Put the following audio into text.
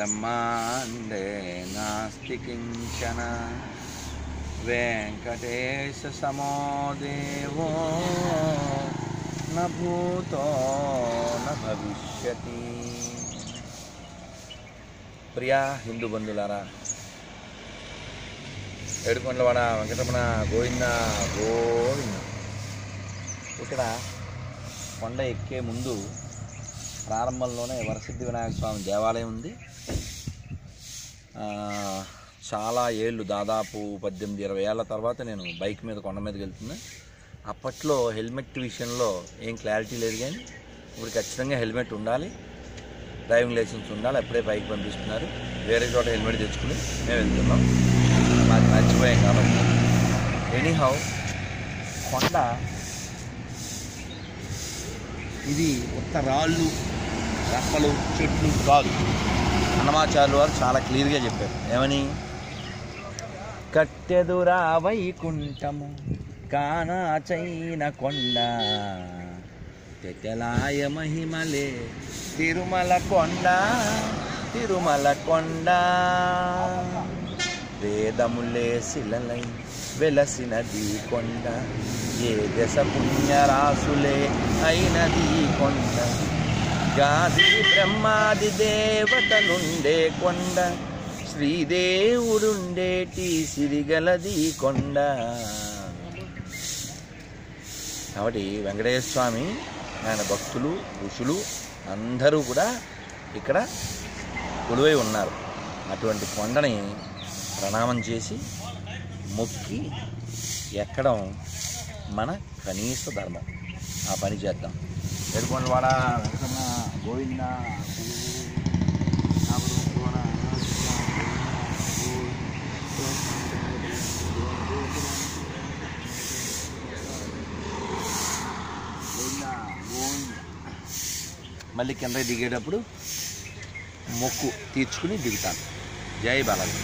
బ్రహ్మాండే నాస్తి కించన వెంకటేశ సమో దేవో న భవిష్యతి. ప్రియా హిందూ బంధులారా ఏడుకొండలవాడ వెంకటరమణ గోవింద గోవింద. ఇక్కడ కొండ ఎక్కే ముందు ప్రారంభంలోనే వరసిద్ధి వినాయక స్వామి దేవాలయం ఉంది. చాలా ఏళ్ళు దాదాపు పద్దెనిమిది ఇరవై ఏళ్ళ తర్వాత నేను బైక్ మీద కొండ మీదకి వెళ్తున్నా. అప్పట్లో హెల్మెట్ విషయంలో ఏం క్లారిటీ లేదు కానీ ఇప్పుడు ఖచ్చితంగా హెల్మెట్ ఉండాలి. డ్రైవింగ్ లైసెన్స్ ఉండాలి. అప్పుడే బైక్ పంపిస్తున్నారు. వేరే చోట హెల్మెట్ తెచ్చుకుని మేము వెళ్తున్నాం. మాకు మర్చిపోయాం కాబట్టి. ఎనీహౌ కొండ ఇది ఉత్త రాళ్ళు రప్పలు చెట్లు కాదు. అన్నమాచార్యులు వారు చాలా క్లియర్గా చెప్పారు. ఏమని? కట్టెదురా వైకుంఠము కానాచైన కొండ. తెలాయ మహిమలే తిరుమల కొండ తిరుమల కొండ. వేదములే శిలలై వెలసినది కొండ ఏ దశ పుణ్యరాసులే అయినది కొండ. గాది బ్రహ్మాది దేవత నుండే కొండ శ్రీదేవుడుండేటి సిరిగలది కొండ. కాబట్టి వెంకటేశ్వర స్వామి ఆయన భక్తులు ఋషులు అందరూ కూడా ఇక్కడ కొలువై ఉన్నారు. అటువంటి కొండని ప్రణామం చేసి మొక్కి ఎక్కడం మన కనీస ధర్మం. ఆ పని చేద్దాం. ఎడుకొండవాడ వెంకటరమణ గోవింద మళ్ళీ కింద దిగేటప్పుడు మొక్కు తీర్చుకుని దిగుతాను. జై బాలాజీ.